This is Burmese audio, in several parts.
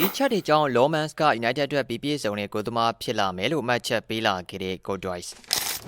ဒီချက်တွေကြောင့် Lawmans က United အတွက်ပြပြစုံတဲ့ကိုသမားဖြစ်လာမယ်လို့မှတ်ချက်ပေးလာခဲ့တဲ့ Godwise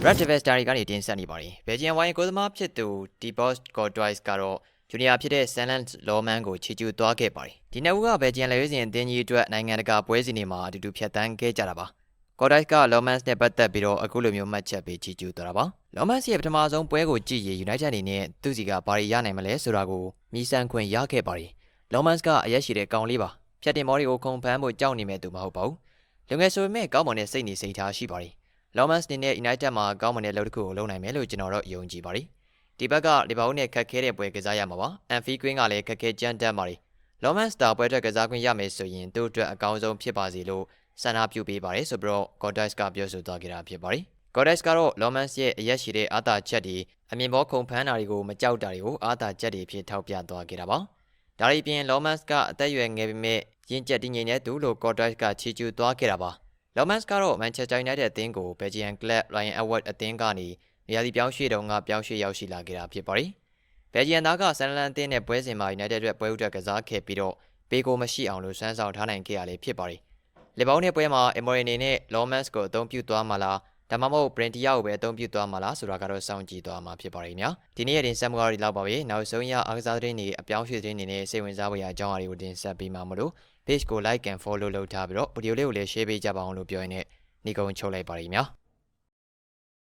Red Devils ဒါတွေကနေတင်ဆက်နေပါတယ်။ Belgian ဝိုင်းကိုသမားဖြစ်သူ Debos Godwise ကတော့ Junior ဖြစ်တဲ့ Sandland Lawman ကိုချီကျူးသွားခဲ့ပါတယ်။ဒီနှစ်ဦးက Belgian လက်ရွေးစင်အသင်းကြီးအတွက်နိုင်ငံတကာပွဲစဉ်တွေမှာအတူတူဖြတ်တန်းခဲ့ကြတာပါ။ Godwise က Lawmans နဲ့ပတ်သက်ပြီးတော့အခုလိုမျိုးမှတ်ချက်ပေးချီကျူးသွားတာပါ။ Lawmans ရဲ့ပထမဆုံးပွဲကိုကြည့်ရင် United အနေနဲ့သူ့စီကဘာတွေရနိုင်မလဲဆိုတာကိုမြည်ဆန်းခွင့်ရခဲ့ပါတယ်။ Lawmans ကအရက်ရှိတဲ့ကောင်လေးပါ။ ဖြတ်တင်မော်တွေကိုခုံဖမ်းဖို့ကြောက်နေမဲ့သူမဟုတ်ပါဘူး။လူငယ်ဆိုပေမဲ့ကောင်းမွန်တဲ့စိတ်နေစိတ်ထားရှိပါတယ်။ Lawmans အနေနဲ့ United မှာကောင်းမွန်တဲ့လုပ်တစ်ခုကိုလုပ်နိုင်မယ်လို့ကျွန်တော်တို့ယုံကြည်ပါတယ်။ဒီဘက်ကလီဗာပူးနဲ့ခက်ခဲတဲ့ပွဲကစားရမှာပါ။ Anfield Queen ကလည်းခက်ခဲကြမ်းတမ်းပါတယ်။ Lawmans တာပွဲအတွက်ကစားခွင့်ရမယ်ဆိုရင်သူ့အတွက်အကောင်းဆုံးဖြစ်ပါစေလို့ဆန္ဒပြုပေးပါတယ်ဆိုပြီးတော့ Goddice ကပြောဆိုသွားခဲ့တာဖြစ်ပါတယ်။ Goddice ကတော့ Lawmans ရဲ့အရက်ရှိတဲ့အာသာချက်တွေအမြင်ပေါ်ခုံဖမ်းတာတွေကိုမကြောက်တာတွေကိုအာသာချက်တွေဖြစ်ထောက်ပြသွားခဲ့တာပါ။ ဒါတွေပြင် Lawmans ကအသက်အရွယ်ငယ်ပေမဲ့ရင့်ကျက်တည်ငြိမ်တဲ့သူလို့ Goddice ကချီးကျူးသွားခဲ့တာပါ။ Lawmans ကတော့ Manchester United အသင်းကို Belgian Club Ryan Edwards အသင်းကနေနေရာဒီပြောင်းရွှေ့တုန်းကပြောင်းရွှေ့ရောက်ရှိလာခဲ့တာဖြစ်ပါတယ်။ Belgian သားကဆန်လန်အသင်းနဲ့ပွဲစဉ်မှာ United အတွက်ပွဲဥထွက်ကစားခဲ့ပြီးတော့ပေကိုမရှိအောင်လို့စွမ်းဆောင်ထားနိုင်ခဲ့ရလေဖြစ်ပါတယ်။လီဗာပူးနဲ့ပွဲမှာ Emery အနေနဲ့ Lawmans ကိုအသုံးပြုသွားမှာလား ဒါမှမဟုတ် Brentia ကိုပဲအသုံးပြုသွားမှာလားဆိုတာကတော့စောင့်ကြည့်သွားမှာဖြစ်ပါတယ်ညာဒီနေ့ရဲ့တင်ဆက်မှုကတော့ဒီလောက်ပါပဲနောက်ဆုံးရအားကစားသတင်းတွေအပြောင်းရွှေ့သတင်းတွေနဲ့စိတ်ဝင်စားဖို့ရအကြောင်းအရာတွေကိုတင်ဆက်ပေးမှာမလို့ page ကို like and follow လုပ်ထားပြီးတော့ဗီဒီယိုလေးကိုလည်း share ပေးကြပါအောင်လို့ပြောရင်းနဲ့ညီကုန်းချုပ်လိုက်ပါတယ်ညာ